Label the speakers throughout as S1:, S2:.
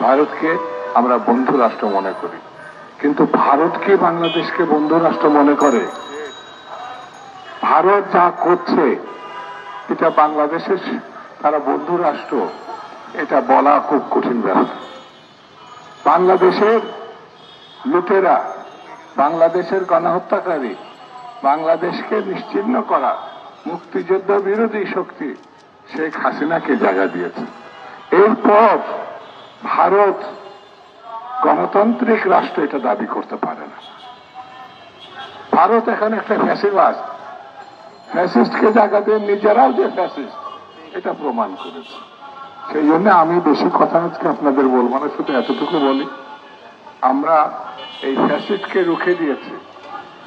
S1: ভারতকে আমরা বন্ধু রাষ্ট্র মনে করি। কিন্তু ভারতকে বাংলাদেশকে বন্ধু রাষ্ট্র মনে করে? ভারত যা করছে, এটা বাংলাদেশের তারা বন্ধু রাষ্ট্র, এটা বলা খুব কঠিন ব্যাপার। বাংলাদেশের লুটেরা, বাংলাদেশের গণহত্যাকারী, বাংলাদেশকে নিশ্চিহ্ন করা মুক্তিযুদ্ধ বিরোধী শক্তি শেখ হাসিনাকে জায়গা দিয়েছে। এরপর ভারত গণতান্ত্রিক রাষ্ট্র এটা দাবি করতে পারে না। ভারত এখানে একটা ফ্যাসিবাস ফ্যাসিস্টকে জায়গা দিয়ে নিজেরাও যে ফ্যাসিস্ট, এটা প্রমাণ করেছে। সেই জন্য আমি বেশি কথা আজকে আপনাদের বলব না, শুধু এতটুকু বলি, আমরা এই ফ্যাসিস্টকে রুখে দিয়েছি।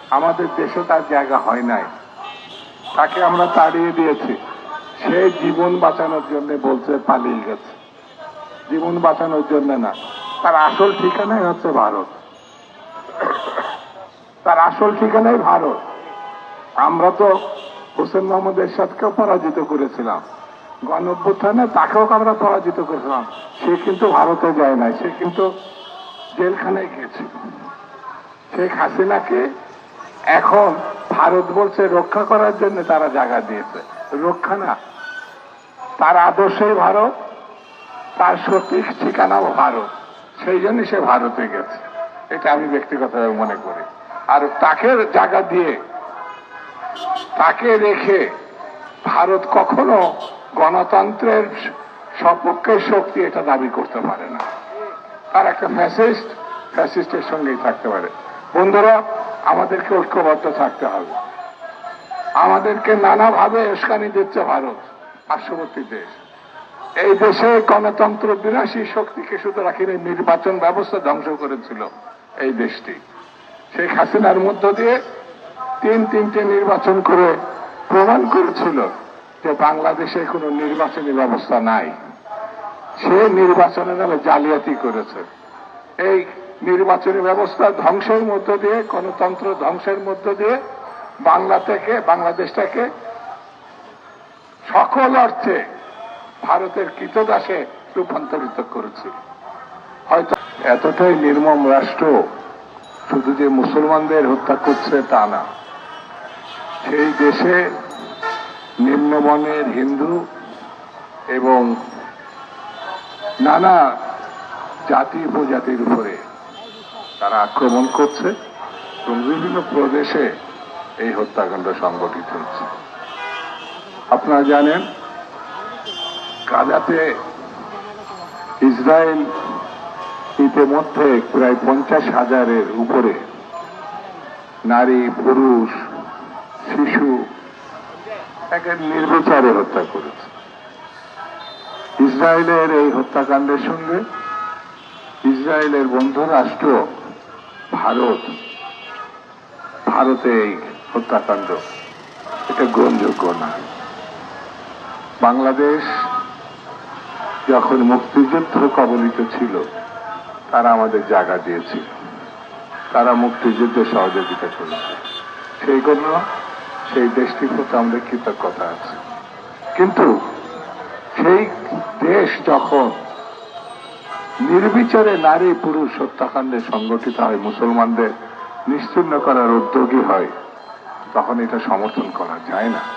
S1: আমাদের দেশে তার জায়গা হয় নাই। তাকে আমরা তাড়িয়ে দিয়েছি। সে জীবন বাঁচানোর জন্য বলছে পালিয়ে গেছে। জীবন বাঁচানোর জন্য না। তার আসল ঠিকানাই হচ্ছে ভারত। তার আসল ঠিকানাই ভারত। আমরা তো হোসেন মোহাম্মদ এরশাদকেও পরাজিত করেছিলাম। গণ অভ্যুত্থানে তাকেও আমরা পরাজিত করেছিলাম। সে কিন্তু ভারতে যায় নাই, সে কিন্তু জেলখানায় গিয়েছিল শেখ হাসিনাকে এখন ভারত বলছে রক্ষা করার জন্য তারা জায়গা দিয়েছে। রক্ষা না, তার আদর্শই ভারত। তার সঠিক ঠিকানাও ভারত। সেই জন্য সে ভারতে গেছে। এটা আমি ব্যক্তিগতভাবে মনে করি। আর তাকে জায়গা দিয়ে, তাকে রেখে ভারত কখনো গণতন্ত্রের সপক্ষের শক্তি এটা দাবি করতে পারে না। তার একটা ফ্যাসিস্ট, ফ্যাসিস্টের সঙ্গেই থাকতে পারে। বন্ধুরা, আমাদেরকে ঐক্যবদ্ধ থাকতে হবে। আমাদেরকে নানাভাবে উস্কানি দিচ্ছে ভারত, পার্শ্ববর্তী দেশ। এই দেশে গণতন্ত্র বিনাশী শক্তিকে শুধু রাখিনি নির্বাচন ব্যবস্থা ধ্বংস করেছিল এই দেশটি। শেখ হাসিনার মধ্য দিয়ে তিন তিনটে নির্বাচন করে প্রমাণ করেছিল যে বাংলাদেশে কোনো নির্বাচনী ব্যবস্থা নাই। সে নির্বাচনের নামে জালিয়াতি করেছে। এই নির্বাচনী ব্যবস্থা ধ্বংসের মধ্য দিয়ে, গণতন্ত্র ধ্বংসের মধ্য দিয়ে বাংলা থেকে বাংলাদেশটাকে সকল অর্থে ভারতের কৃতদাসে রূপান্তরিত করেছে। হয়তো এতটাই নির্মম রাষ্ট্র শুধু যে মুসলমানদের হত্যা করছে তা না। সেই দেশে নিম্নবর্ণের হিন্দু এবং নানা জাতি উপজাতির উপরে তারা আক্রমণ করছে এবং বিভিন্ন প্রদেশে এই হত্যাকাণ্ড সংগঠিত হচ্ছে। আপনারা জানেন গাজাতে ইসরায়েল ইতিমধ্যে প্রায় পঞ্চাশ হাজারের উপরে নারী, পুরুষ, শিশু একে নির্বিচারে হত্যা করেছে। ইসরায়েলের এই হত্যাকাণ্ডের সঙ্গে ইসরায়েলের বন্ধু রাষ্ট্র ভারত, ভারতে এই হত্যাকাণ্ড, এটা গ্রহণযোগ্য না। বাংলাদেশ যখন মুক্তিযুদ্ধ কবলিত ছিল, তারা আমাদের জায়গা দিয়েছিল। তারা মুক্তিযুদ্ধে সহযোগিতা করেছে। সেই জন্য সেই দেশটির প্রতি আমাদের কৃতজ্ঞতা আছে। কিন্তু সেই দেশ যখন নির্বিচারে নারী, পুরুষ হত্যাকাণ্ডে সংগঠিত হয়, মুসলমানদের নিশ্চিন্ন করার উদ্যোগী হয়, তখন এটা সমর্থন করা যায় না।